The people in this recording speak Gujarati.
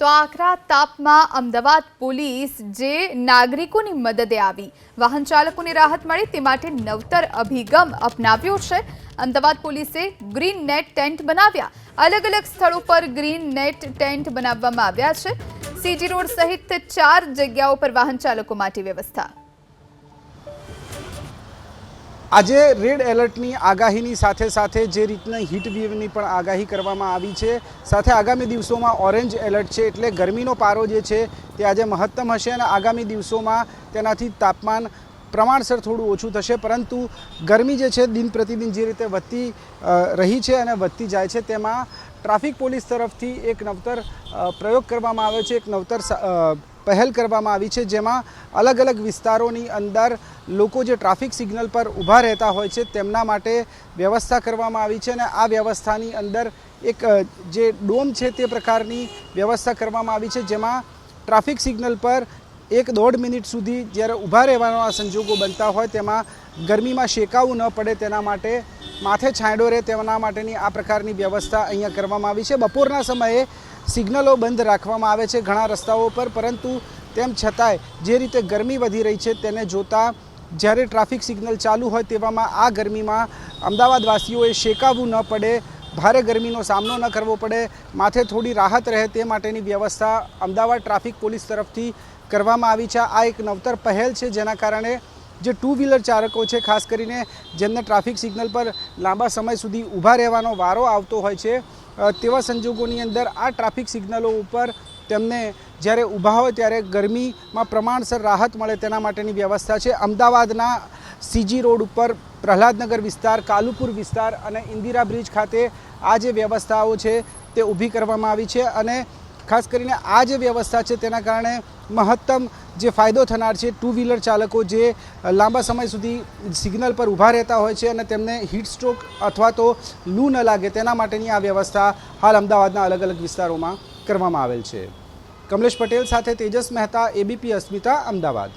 તો આકરા તાપમાં અમદાવાદ પોલીસ જે નાગરિકોની મદદે આવી, વાહન ચાલકોને રાહત મળે તે માટે નવતર અભિગમ અપનાવ્યો છે. અમદાવાદ પોલીસે ગ્રીન નેટ ટેન્ટ બનાવ્યા. અલગ અલગ સ્થળો પર ગ્રીન નેટ ટેન્ટ બનાવવામાં આવ્યા છે. સીજી રોડ સહિત ચાર જગ્યાઓ પર વાહન ચાલકો માટે વ્યવસ્થા. આજે રેડ એલર્ટની આગાહીની સાથે સાથે જે રીતના વેવની પણ આગાહી કરવામાં આવી છે, સાથે આગામી દિવસોમાં ઓરેન્જ એલર્ટ છે એટલે ગરમીનો પારો જે છે તે આજે મહત્તમ હશે અને આગામી દિવસોમાં તેનાથી તાપમાન પ્રમાણસર થોડું ઓછું થશે, પરંતુ ગરમી જે છે, દિન પ્રતિદિન જે રીતે વધતી રહી છે અને વધતી જાય છે, તેમાં ટ્રાફિક પોલીસ તરફથી એક નવતર પ્રયોગ કરવામાં આવ્યો છે, એક નવતર પહેલ કરવામાં આવી છે, જેમાં અલગ અલગ વિસ્તારોની અંદર લોકો જે ટ્રાફિક સિગ્નલ પર ઊભા રહેતા હોય છે, તેમના માટે વ્યવસ્થા કરવામાં આવી છે અને આ વ્યવસ્થાની અંદર એક જે ડોમ છે તે પ્રકારની વ્યવસ્થા કરવામાં આવી છે, જેમાં ટ્રાફિક સિગ્નલ પર એક દોઢ મિનિટ સુધી જ્યારે ઊભા રહેવાના સંજોગો બનતા હોય તેમાં ગરમીમાં શેકાવું ન પડે તેના માટે માથે છાંયડો રહે તેના માટેની આ પ્રકારની વ્યવસ્થા અહીંયા કરવામાં આવી છે. બપોરના સમયે સિગ્નલો બંધ રાખવામાં આવે છે ઘણા રસ્તાઓ પર, પરંતુ તેમ છતાંય જે રીતે ગરમી વધી રહી છે તેને જોતાં જ્યારે ટ્રાફિક સિગ્નલ ચાલુ હોય તેવામાં આ ગરમીમાં અમદાવાદવાસીઓએ શેકાવવું ન પડે ભારે ગરમીનો સામનો ન કરવો પડે, માથે થોડી રાહત રહે તે માટેની વ્યવસ્થા અમદાવાદ ટ્રાફિક પોલીસ તરફથી કરવામાં આવી છે. આ એક નવતર પહેલ છે જેના કારણે જે ટુ વ્હીલર ચાલકો છે, ખાસ કરીને જેમને ટ્રાફિક સિગ્નલ પર લાંબા સમય સુધી ઊભા રહેવાનો વારો આવતો હોય છે તેવા સંજોગોની અંદર આ ટ્રાફિક સિગ્નલો ઉપર તેમને જ્યારે ઊભા હોય ત્યારે ગરમીમાં પ્રમાણસર રાહત મળે તેના માટેની વ્યવસ્થા છે. અમદાવાદના સીજી રોડ ઉપર પ્રહલાદનગર વિસ્તાર, કાલુપુર વિસ્તાર અને ઇન્દિરા બ્રિજ ખાતે આ જે વ્યવસ્થાઓ છે તે ઊભી કરવામાં આવી છે અને ખાસ કરીને આ જે વ્યવસ્થા છે તેના કારણે મહત્તમ જે ફાયદો થનાર છે ટુ વ્હીલર ચાલકો જે લાંબા સમય સુધી સિગ્નલ પર ઊભા રહેતા હોય છે અને તેમને હીટ સ્ટ્રોક અથવા તો લૂ ન લાગે તેના માટેની આ વ્યવસ્થા હાલ અમદાવાદના અલગ અલગ વિસ્તારોમાં કરવામાં આવેલ છે. કમલેશ પટેલ સાથે તેજસ મહેતા, એબીપી અસ્મિતા, અમદાવાદ.